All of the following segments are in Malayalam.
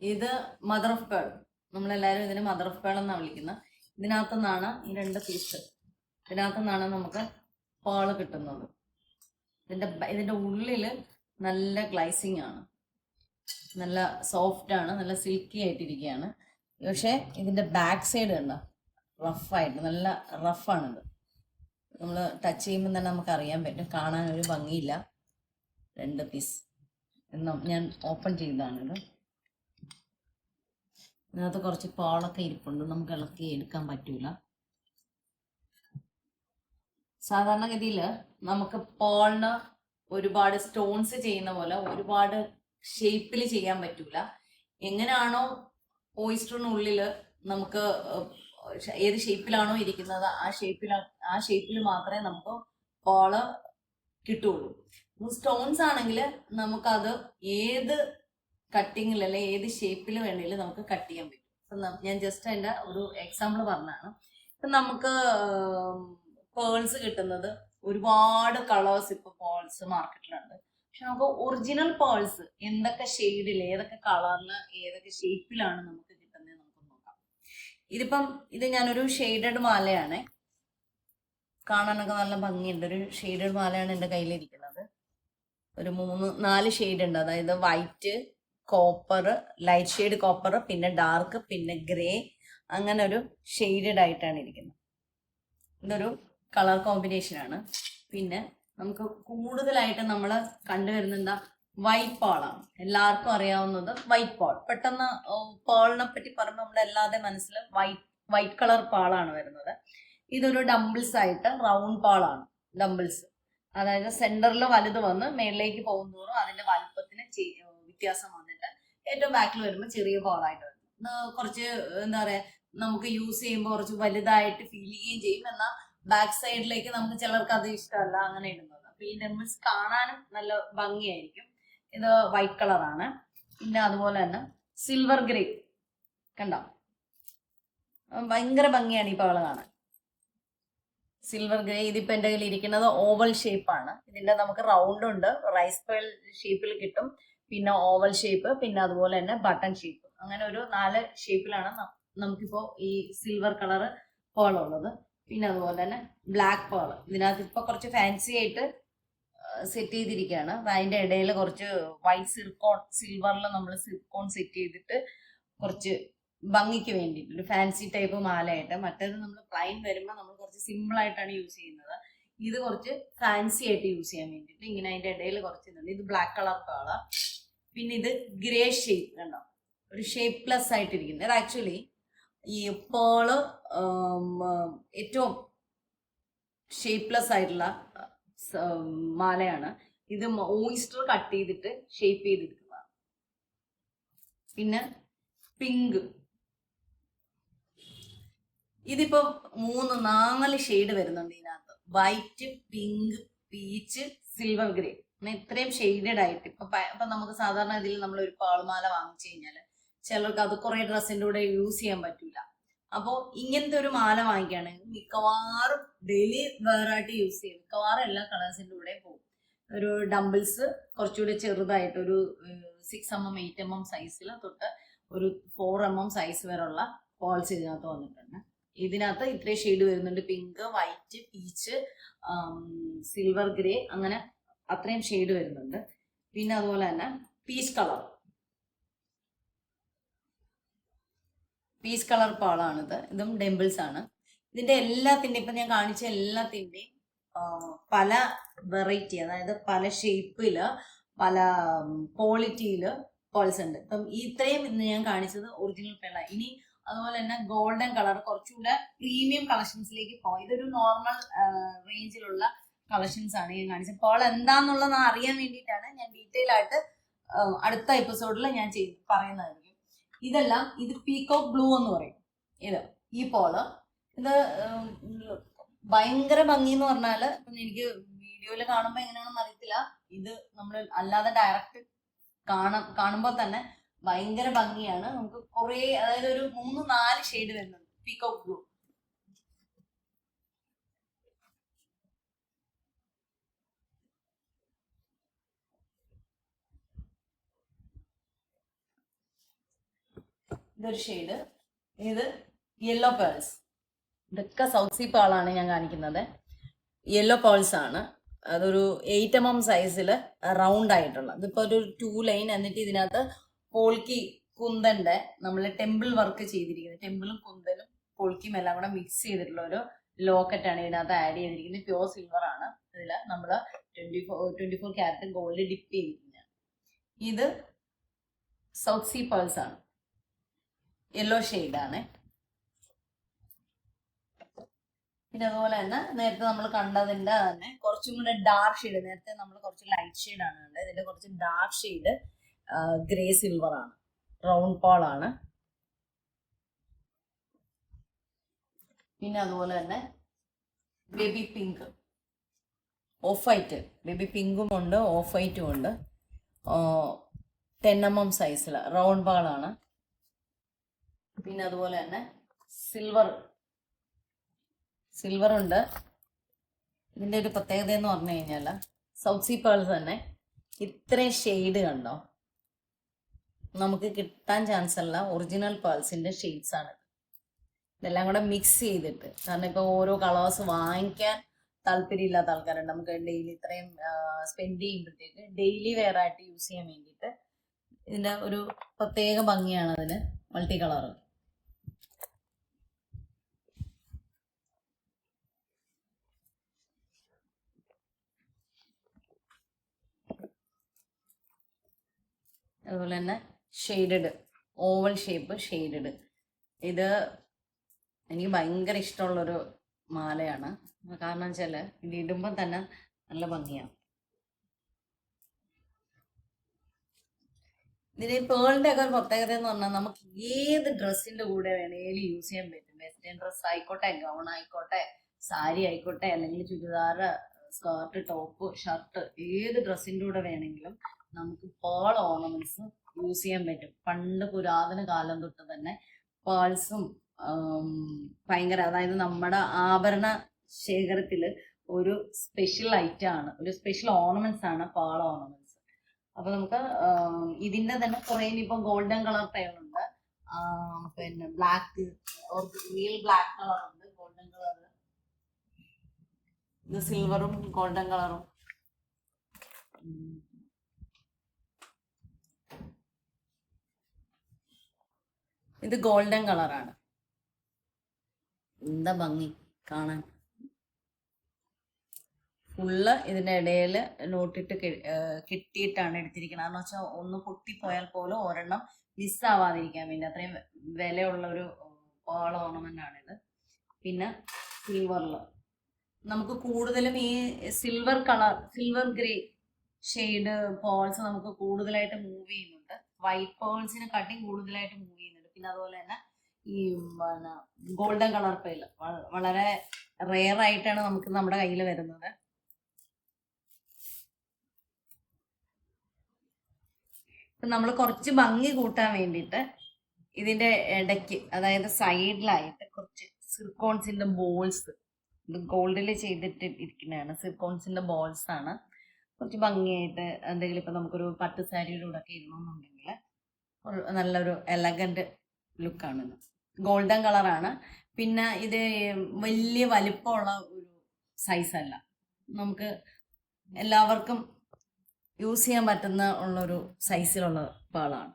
ഇത് മദർ ഓഫ് പേൾ നമ്മളെല്ലാവരും ഇതിന് മദർ ഓഫ് പേൾ എന്നാണ് വിളിക്കുന്നത് ഇതിനകത്തു നിന്നാണ് ഈ രണ്ട് പീസ് ഇതിനകത്തു നിന്നാണ് നമുക്ക് പേൾ കിട്ടുന്നത്. ഇതിന്റെ ഇതിന്റെ ഉള്ളിൽ നല്ല ഗ്ലൈസിങ് ആണ്. നല്ല സോഫ്റ്റ് ആണ് നല്ല സിൽക്കി ആയിട്ടിരിക്കുകയാണ് പക്ഷേ ഇതിന്റെ ബാക്ക് സൈഡ് കണ്ടോ? റഫായിട്ട് നല്ല റഫാണിത് നമ്മൾ ടച്ച് ചെയ്യുമ്പോൾ തന്നെ നമുക്ക് അറിയാൻ പറ്റും. കാണാൻ ഒരു ഭംഗിയില്ല. രണ്ട് പീസ് എന്നും ഞാൻ ഓപ്പൺ ചെയ്തതാണിത്. ഇതിനകത്ത് കുറച്ച് പോളൊക്കെ ഇരിപ്പുണ്ട്. നമുക്ക് ഇളക്കി എടുക്കാൻ പറ്റൂല. സാധാരണഗതിയിൽ നമുക്ക് പോളിന് ഒരുപാട് സ്റ്റോൺസ് ചെയ്യുന്ന പോലെ ഒരുപാട് ഷേപ്പിൽ ചെയ്യാൻ പറ്റൂല. എങ്ങനെയാണോ ഓയിസ്റ്ററിനുള്ളിൽ നമുക്ക് ഏത് ഷേപ്പിലാണോ ഇരിക്കുന്നത് ആ ഷേപ്പിൽ ആ ഷേപ്പിൽ മാത്രമേ നമുക്ക് പോൾ കിട്ടുള്ളൂ. സ്റ്റോൺസ് ആണെങ്കിൽ നമുക്കത് ഏത് കട്ടിങ്ങിൽ അല്ലെങ്കിൽ ഏത് ഷേപ്പിൽ വേണമെങ്കിലും നമുക്ക് കട്ട് ചെയ്യാൻ പറ്റും. ഞാൻ ജസ്റ്റ് അതിന്റെ ഒരു എക്സാമ്പിൾ പറഞ്ഞാണ് ഇപ്പൊ നമുക്ക് പേൾസ് കിട്ടുന്നത് ഒരുപാട് കളേഴ്സ് ഇപ്പൊ പേൾസ് മാർക്കറ്റിലുണ്ട് പക്ഷെ നമുക്ക് ഒറിജിനൽ പേൾസ് എന്തൊക്കെ ഷെയ്ഡിൽ ഏതൊക്കെ കളറിന് ഏതൊക്കെ ഷേപ്പിലാണ് നമുക്ക് കിട്ടുന്നത് നമുക്ക് നോക്കാം. ഇതിപ്പം ഇത് ഞാനൊരു ഷെയ്ഡഡ് മാലയാണ്. കാണാനൊക്കെ നല്ല ഭംഗിയുണ്ട്. ഒരു ഷെയ്ഡഡ് മാലയാണ് എന്റെ കയ്യിലിരിക്കുന്നത്. ഒരു മൂന്ന് നാല് ഷെയ്ഡ് ഉണ്ട്. അതായത് white copper light shade copper പിന്നെ ഡാർക്ക് പിന്നെ ഗ്രേ അങ്ങനെ ഒരു ഷെയ്ഡഡ് ആയിട്ടാണ് ഇരിക്കുന്നത്. ഇതൊരു കളർ കോമ്പിനേഷൻ ആണ്. പിന്നെ നമുക്ക് കൂടുതലായിട്ട് നമ്മൾ കണ്ടുവരുന്ന എന്താ? വൈറ്റ് പാളാണ് എല്ലാവർക്കും അറിയാവുന്നത് വൈറ്റ് പാൾ പെട്ടെന്ന് പാളിനെ പറ്റി പറയുമ്പോൾ നമ്മുടെ എല്ലാതെ മനസ്സിൽ വൈറ്റ് വൈറ്റ് കളർ പാളാണ് വരുന്നത്. ഇതൊരു ഡംബിൾസ് ആയിട്ട് റൗണ്ട് പാളാണ് ഡംബിൾസ് അതായത് സെന്ററിൽ വലുത് വന്ന് മേളിലേക്ക് പോകുന്നതോറും അതിന്റെ വലുപ്പത്തിന് വ്യത്യാസം ഏറ്റവും ബാക്കിൽ വരുമ്പോൾ ചെറിയ ബോളായിട്ട് വരും. കുറച്ച് എന്താ പറയാ നമുക്ക് യൂസ് ചെയ്യുമ്പോൾ കുറച്ച് വലുതായിട്ട് ഫീൽ ചെയ്യുകയും ചെയ്യും. എന്നാൽ ബാക്ക് സൈഡിലേക്ക് നമുക്ക് ചിലർക്ക് അത് ഇഷ്ടമല്ല അങ്ങനെ ഇടുന്നത്. അപ്പൊ ഈ നെമ്മിൾസ് കാണാനും നല്ല ഭംഗിയായിരിക്കും. ഇത് വൈറ്റ് കളറാണ് പിന്നെ അതുപോലെ തന്നെ സിൽവർ ഗ്രേ കണ്ടോ? ഭയങ്കര ഭംഗിയാണ് ഈ പാൾ കാണാൻ. സിൽവർ ഗ്രേ ഇതിപ്പോ എന്റെ കയ്യിൽ ഇരിക്കുന്നത് ഓവൽ ഷേപ്പാണ് ഇതിന്റെ നമുക്ക് റൗണ്ട് ഉണ്ട്. റൈസ് പേൾ ഷേപ്പിൽ കിട്ടും. പിന്നെ ഓവൽ ഷേപ്പ് പിന്നെ അതുപോലെ തന്നെ ബട്ടൺ ഷേപ്പ് അങ്ങനെ ഒരു നാല് ഷേപ്പിലാണ് നമുക്കിപ്പോ ഈ സിൽവർ കളർ പേൾ ഉള്ളത്. പിന്നെ അതുപോലെ തന്നെ ബ്ലാക്ക് പേൾ ഇതിനകത്ത് ഇപ്പൊ കുറച്ച് ഫാൻസി ആയിട്ട് സെറ്റ് ചെയ്തിരിക്കുകയാണ്. അതിന്റെ ഇടയിൽ കുറച്ച് വൈറ്റ് സിർക്കോൺ സിൽവറിൽ നമ്മൾ സിർക്കോൺ സെറ്റ് ചെയ്തിട്ട് കുറച്ച് ഭംഗിക്ക് വേണ്ടിയിട്ട് ഒരു ഫാൻസി ടൈപ്പ് മാലയായിട്ട്. മറ്റേത് നമ്മൾ പ്ലൈൻ വരുമ്പോൾ നമ്മൾ കുറച്ച് സിമ്പിൾ ആയിട്ടാണ് യൂസ് ചെയ്യുന്നത്. ഇത് കുറച്ച് ഫാൻസി ആയിട്ട് യൂസ് ചെയ്യാൻ വേണ്ടിയിട്ട് ഇങ്ങനെ അതിന്റെ ഇടയിൽ കുറച്ച് ഇത് ബ്ലാക്ക് കളർ പേള പിന്നെ ഇത് ഗ്രേ ഷേപ്പ് കണ്ടോ? ഒരു ഷേപ്പ്ലെസ് ആയിട്ടിരിക്കുന്നത് ഇത് ആക്ച്വലി ഈ പേൾ ഏറ്റവും ഷേപ്പ്ലെസ് ആയിട്ടുള്ള മാലയാണ്. ഇത് ഓയിസ്റ്റർ കട്ട് ചെയ്തിട്ട് ഷേപ്പ് ചെയ്തെടുക്കുന്നതാണ് പിന്നെ പിങ്ക് ഇതിപ്പോ മൂന്ന് നാല് ഷെയ്ഡ് വരുന്നുണ്ട് ഇതിനകത്ത്. White pink peach silver grey അങ്ങനെ ഇത്രയും ഷെയ്ഡഡ് ആയിട്ട്. ഇപ്പൊ ഇപ്പൊ നമുക്ക് സാധാരണ ഇതിൽ നമ്മൾ ഒരു പാൾമാല വാങ്ങിച്ചു കഴിഞ്ഞാൽ ചിലർക്ക് അത് കുറെ ഡ്രസ്സിന്റെ കൂടെ യൂസ് ചെയ്യാൻ പറ്റില്ല അപ്പോൾ ഇങ്ങനത്തെ ഒരു മാല വാങ്ങിക്കുകയാണെങ്കിൽ മിക്കവാറും ഡെയിലി വേറായിട്ട് യൂസ് ചെയ്യും. മിക്കവാറും എല്ലാ കളേഴ്സിന്റെ കൂടെ പോകും ഒരു ഡംബിൾസ് കുറച്ചുകൂടി ചെറുതായിട്ട് ഒരു six M M eight M M സൈസിൽ തൊട്ട് ഒരു ഫോർ എം എം സൈസ് വരെയുള്ള പോൾസ് ഇതിനകത്ത് വന്നിട്ടുണ്ട്. ഇതിനകത്ത് ഇത്രയും ഷെയ്ഡ് വരുന്നുണ്ട്. Pink white peach silver grey അങ്ങനെ അത്രയും ഷെയ്ഡ് വരുന്നുണ്ട്. പിന്നെ അതുപോലെ തന്നെ പീസ് കളർ പീസ് കളർ പാളാണിത്. ഇതും ഡെമ്പിൾസ് ആണ്. ഇതിന്റെ എല്ലാത്തിന്റെയും ഇപ്പൊ ഞാൻ കാണിച്ച എല്ലാത്തിന്റെയും ആ, പല വെറൈറ്റി അതായത് പല ഷേപ്പിൽ പല ക്വാളിറ്റിയിൽ പോൾസ് ഉണ്ട്. ഇപ്പം ഇത്രയും ഇന്ന് ഞാൻ കാണിച്ചത് ഒറിജിനൽ പേള ഇനി അതുപോലെ തന്നെ ഗോൾഡൻ കളർ കുറച്ചുകൂടെ പ്രീമിയം കളക്ഷൻസിലേക്ക് പോകാം ഇതൊരു നോർമൽ റേഞ്ചിലുള്ള കളക്ഷൻസ് ആണ് ഞാൻ കാണിച്ചത്. പേൾ എന്താന്നുള്ളത് അറിയാൻ വേണ്ടിയിട്ടാണ് ഞാൻ ഡീറ്റെയിൽ ആയിട്ട് അടുത്ത എപ്പിസോഡിൽ ഞാൻ ചെയ്ത് പറയുന്നതായിരിക്കും. ഇതെല്ലാം ഇത് പീകോക്ക് ബ്ലൂ എന്ന് പറയും. ഇത് ഈ പോൾ ഇത് ഭയങ്കര ഭംഗി എന്ന് പറഞ്ഞാൽ എനിക്ക് വീഡിയോയിൽ കാണുമ്പോൾ എങ്ങനെയാണെന്ന് അറിയത്തില്ല. ഇത് നമ്മൾ അല്ലാതെ ഡയറക്റ്റ് കാണ കാണുമ്പോൾ തന്നെ ഭയങ്കര ഭംഗിയാണ്. നമുക്ക് കുറേ അതായത് ഒരു മൂന്ന് നാല് ഷെയ്ഡ് വരുന്നുണ്ട്. പീകോക്ക് ബ്ലൂ ഇതൊരു ഷെയ്ഡ് ഇത് യെല്ലോ പേൾസ് ഇതൊക്കെ സൗത്ത് സീ പേളാണ് ഞാൻ കാണിക്കുന്നത്. യെല്ലോ പേൾസ് ആണ്. അതൊരു എയ്റ്റ് എം എം സൈസിൽ റൗണ്ട് ആയിട്ടുള്ള. ഇതിപ്പോൾ ഒരു ടു ലൈൻ എന്നിട്ട് ഇതിനകത്ത് പോൾക്കി കുന്തന്റെ നമ്മൾ ടെമ്പിൾ വർക്ക് ചെയ്തിരിക്കുന്നത്. ടെമ്പിളും കുന്തനും പോൾക്കിയും എല്ലാം കൂടെ മിക്സ് ചെയ്തിട്ടുള്ള ഒരു ലോക്കറ്റാണ് ഇതിനകത്ത് ആഡ് ചെയ്തിരിക്കുന്നത്. പ്യോർ സിൽവർ ആണ്. ഇതിൽ നമ്മൾ twenty four twenty four carat gold dip ചെയ്തിരിക്കുന്നത്. ഇത് സൗത്ത് സീ പേൾസ് ആണ്. യെല്ലോ ആണ്. പിന്നെ അതുപോലെ തന്നെ നേരത്തെ നമ്മൾ കണ്ടതിന്റെ തന്നെ കുറച്ചും കൂടെ ഡാർക്ക് ഷെയ്ഡ് നേരത്തെ നമ്മൾ കുറച്ച് ലൈറ്റ് ഷെയ്ഡ് ആണ് കണ്ടത്. ഇതിന്റെ കുറച്ച് ഡാർക്ക് ഷെയ്ഡ് ഗ്രേ സിൽവർ ആണ്. റൗണ്ട് പോൾ ആണ്. പിന്നെ അതുപോലെ തന്നെ baby pink off white baby പിങ്കും ഉണ്ട് ഓഫ് വൈറ്റും ഉണ്ട്. ടെൻ എം എം സൈസിൽ റൗണ്ട് ബാളാണ് പിന്നെ അതുപോലെ തന്നെ സിൽവർ സിൽവർ ഉണ്ട്. ഇതിന്റെ ഒരു പ്രത്യേകത എന്ന് പറഞ്ഞു കഴിഞ്ഞാൽ സൗത്ത് സീ പേൾസ് തന്നെ ഇത്രയും ഷെയ്ഡ് കണ്ടോ? നമുക്ക് കിട്ടാൻ ചാൻസ് ഉള്ള ഒറിജിനൽ പേൾസിന്റെ ഷെയ്ഡ്സ് ആണ്. ഇതെല്ലാം കൂടെ മിക്സ് ചെയ്തിട്ട്. കാരണം ഇപ്പോൾ ഓരോ കളേഴ്സ് വാങ്ങിക്കാൻ താല്പര്യമില്ലാത്ത ആൾക്കാരുണ്ട്. നമുക്ക് ഡെയിലി ഇത്രയും സ്പെൻഡ് ചെയ്യുമ്പോഴത്തേക്ക് ഡെയിലി വെയർ ആയിട്ട് യൂസ് ചെയ്യാൻ വേണ്ടിയിട്ട് ഇതിന്റെ ഒരു പ്രത്യേക ഭംഗിയാണ് അതിന് മൾട്ടി കളർ അതുപോലെ തന്നെ ഷെയ്ഡഡ് ഓവൽ ഷേപ്പ് ഷെയ്ഡഡ് ഇത് എനിക്ക് ഭയങ്കര ഇഷ്ടമുള്ളൊരു മാലയാണ്. കാരണം വെച്ചാൽ ഇത് ഇടുമ്പോൾ തന്നെ നല്ല ഭംഗിയാണ്. ഇതിന് പേളിന്റെ ഒക്കെ ഒരു പ്രത്യേകത എന്ന് പറഞ്ഞാൽ നമുക്ക് ഏത് ഡ്രസ്സിന്റെ കൂടെ വേണേലും യൂസ് ചെയ്യാൻ പറ്റും. വെസ്റ്റേൺ ഡ്രസ്സ് ആയിക്കോട്ടെ ഗൗൺ ആയിക്കോട്ടെ സാരി ആയിക്കോട്ടെ അല്ലെങ്കിൽ ചുരിദാർ സ്കേർട്ട് ടോപ്പ് ഷർട്ട് ഏത് ഡ്രസ്സിന്റെ കൂടെ വേണമെങ്കിലും നമുക്ക് പേൾ ഓർണമെന്റ്സ് യൂസ് ചെയ്യാൻ പറ്റും. പണ്ട് പുരാതന കാലം തൊട്ട് തന്നെ പേൾസും ഭയങ്കര അതായത് നമ്മുടെ ആഭരണ ശേഖരത്തിൽ ഒരു സ്പെഷ്യൽ ഐറ്റം ആണ്. ഒരു സ്പെഷ്യൽ ഓർണമെന്റ്സ് ആണ് പേൾ ഓർണമെന്റ്സ് അപ്പൊ നമുക്ക് ഇതിന്റെ തന്നെ കുറെ ഇനിയിപ്പം ഗോൾഡൻ കളർ പേളുണ്ട് പിന്നെ ബ്ലാക്ക് റിയൽ ബ്ലാക്ക് കളർ ഉണ്ട് ഗോൾഡൻ കളർ സിൽവറും ഗോൾഡൻ കളറും ഇത് ഗോൾഡൻ കളറാണ്. എന്താ ഭംഗി കാണാൻ? ഫുള്ള് ഇതിന്റെ ഇടയിൽ നോട്ടിട്ട് കിട്ടിയിട്ടാണ് എടുത്തിരിക്കുന്നത്. എന്ന് വെച്ചാൽ ഒന്ന് പൊട്ടിപ്പോയാൽ പോലും ഒരെണ്ണം മിസ്സാവാതിരിക്കാൻ വേണ്ടി അത്രയും വിലയുള്ള ഒരു ഓൾ ഇത്. പിന്നെ സിൽവറിൽ നമുക്ക് കൂടുതലും ഈ silver colour silver grey shade pearls നമുക്ക് കൂടുതലായിട്ട് മൂവ് ചെയ്യുന്നുണ്ട്. വൈറ്റ് പേൾസിനെ കട്ടിങ് കൂടുതലായിട്ട് മൂവ് പിന്നെ അതുപോലെ തന്നെ ഈ പിന്നെ ഗോൾഡൻ കളർ പേൾ വളരെ റെയർ ആയിട്ടാണ് നമുക്ക് നമ്മുടെ കയ്യിൽ വരുന്നത്. നമ്മൾ കുറച്ച് ഭംഗി കൂട്ടാൻ വേണ്ടിയിട്ട് ഇതിന്റെ ഇടയ്ക്ക് അതായത് സൈഡിലായിട്ട് കുറച്ച് സിർക്കോൺസിന്റെ ബോൾസ് ഇത് ഗോൾഡിൽ ചെയ്തിട്ട് ഇരിക്കുന്നതാണ്. സിർക്കോൺസിന്റെ ബോൾസ് ആണ്. കുറച്ച് ഭംഗിയായിട്ട് എന്തെങ്കിലും ഇപ്പൊ നമുക്കൊരു പട്ട് സാരിയുടെ കൂടെ ഒക്കെ ഇരുന്നു എന്നുണ്ടെങ്കിൽ നല്ലൊരു എലഗന്റ് ലുക്കാണ് ഗോൾഡൻ കളറാണ് പിന്നെ ഇത് വലിയ വലിപ്പമുള്ള ഒരു സൈസ് അല്ല. നമുക്ക് എല്ലാവർക്കും യൂസ് ചെയ്യാൻ പറ്റുന്ന ഉള്ളൊരു സൈസിലുള്ള പാളാണ്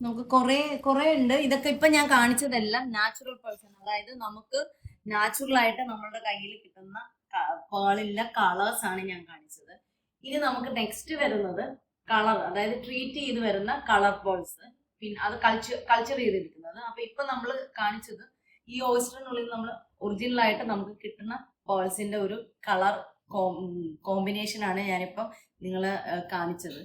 നമുക്ക് കുറെ കുറെ ഉണ്ട്. ഇതൊക്കെ ഇപ്പൊ ഞാൻ കാണിച്ചതെല്ലാം നാച്ചുറൽ പേഴ്സൺ അതായത് നമുക്ക് നാച്ചുറൽ ആയിട്ട് നമ്മളുടെ കയ്യിൽ കിട്ടുന്ന പേളിലെ കളേഴ്സ് ആണ് ഞാൻ കാണിച്ചത്. ഇനി നമുക്ക് നെക്സ്റ്റ് വരുന്നത് കളർ അതായത് ട്രീറ്റ് ചെയ്ത് വരുന്ന കളർ ബോൾസ് പിന്നെ അത് കൾച്ചർ കൾച്ചർ ചെയ്തെടുക്കുന്നത് അപ്പൊ ഇപ്പൊ നമ്മൾ കാണിച്ചത് ഈ ഓയിസ്റ്ററിനുള്ളിൽ നമ്മൾ ഒറിജിനൽ ആയിട്ട് നമുക്ക് കിട്ടുന്ന ബോൾസിന്റെ ഒരു കളർ കോമ്പിനേഷൻ ആണ് ഞാനിപ്പം നിങ്ങൾ കാണിച്ചത്.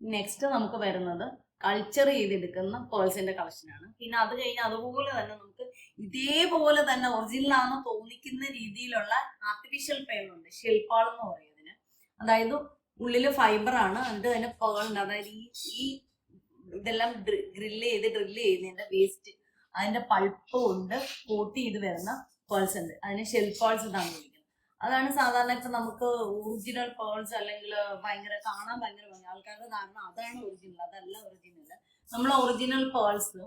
നെക്സ്റ്റ് നമുക്ക് വരുന്നത് കൾച്ചർ ചെയ്തെടുക്കുന്ന പേൾസിന്റെ കളക്ഷനാണ് പിന്നെ അത് കഴിഞ്ഞ് അതുപോലെ തന്നെ നമുക്ക് ഇതേപോലെ തന്നെ ഒറിജിനൽ ആണെന്ന് തോന്നിക്കുന്ന രീതിയിലുള്ള ആർട്ടിഫിഷ്യൽ പേളുണ്ട് ഷെൽപ്പാൾ എന്ന് പറയുന്നതിന് അതായത് ഫൈബർ ആണ് എന്നിട്ട് തന്നെ പേളുണ്ട്. അതായത് ഈ ഈ ഇതെല്ലാം ഗ്രില്ല് ചെയ്ത് ഡ്രില്ല് ചെയ്യുന്നതിന്റെ വേസ്റ്റ് അതിന്റെ പൾപ്പ് കൊണ്ട് കോട്ട് ചെയ്ത് വരുന്ന പേൾസ് ഉണ്ട്. അതിന് ഷെൽ പേൾസ് എന്നാണ് വിളിക്കുന്നത്. അതാണ് സാധാരണ ഇപ്പൊ നമുക്ക് ഒറിജിനൽ പേൾസ് അല്ലെങ്കിൽ ഭയങ്കര കാണാൻ ഭയങ്കര ആൾക്കാരുടെ ധാരണ അതാണ് ഒറിജിനൽ അതല്ല ഒറിജിനൽ. നമ്മൾ ഒറിജിനൽ പേൾസ്